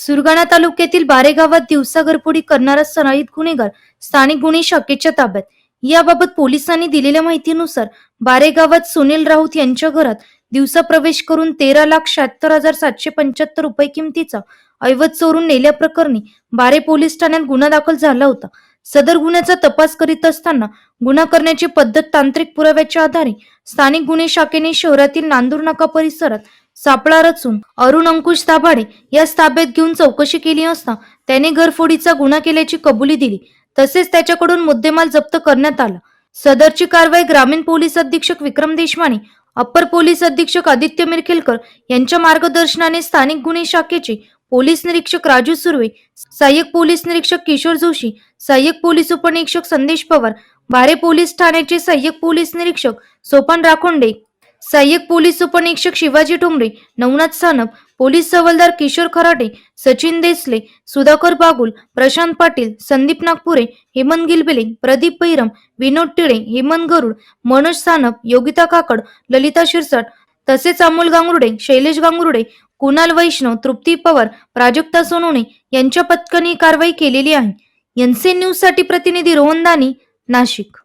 सुरगाणा तालुक्यातील बारे गावात दिवसा घरफोडी करणारा सराईत गुन्हेगार स्थानिक गुन्हे शाखेच्या ताब्यात. याबाबत पोलिसांनी दिलेल्या माहितीनुसार बारे गावात सुनील राऊत यांच्या घरात दिवसा प्रवेश करून तेरा लाख शहात्तर हजार सातशे पंच्याहत्तर रुपये किमतीचा ऐवज चोरून नेल्याप्रकरणी बारे पोलीस ठाण्यात गुन्हा दाखल झाला होता. सदर गुन्ह्याचा तपास करीत असताना गुन्हा करण्याची पद्धत तांत्रिक पुराव्याच्या आधारे स्थानिक गुन्हे शाखेने शहरातील नांदूर नाका परिसरात सापळा रचून अरुण अंकुश दाभाडे या ताब्यात घेऊन चौकशी केली असता त्याने घरफोडीचा गुन्हा केल्याची कबुली दिली. तसेच त्याच्याकडून मुद्देमाल जप्त करण्यात आला. सदरची कारवाई ग्रामीण पोलीस अधीक्षक विक्रम देशमाने अप्पर पोलीस अधीक्षक आदित्य मिरखेलकर यांच्या मार्गदर्शनाने स्थानिक गुन्हे शाखेचे पोलीस निरीक्षक राजू सुर्वे सहाय्यक पोलीस निरीक्षक किशोर जोशी सहाय्यक पोलीस उपनिरीक्षक संदेश पवार बारे पोलीस ठाण्याचे सहाय्यक पोलीस निरीक्षक सोपान राखोंडे सहाय्यक पोलीस उपनिरीक्षक शिवाजी ठोंबरे नवनाथ सानप पोलीस सवलदार किशोर खराटे सचिन देसले सुधाकर बागुल प्रशांत पाटील संदीप नागपुरे हेमंत गिलबिले प्रदीप पैरम विनोद टिळे हेमंत गरुड मनोज सानप योगिता काकड ललिता शिरसाट तसेच अमोल गांगुर्डे शैलेश गांगुर्डे कुणाल वैष्णव तृप्ती पवार प्राजक्ता सोनवणे यांच्या पथकाने कारवाई केलेली आहे. एनसी न्यूजसाठी प्रतिनिधी रोहन दानी नाशिक.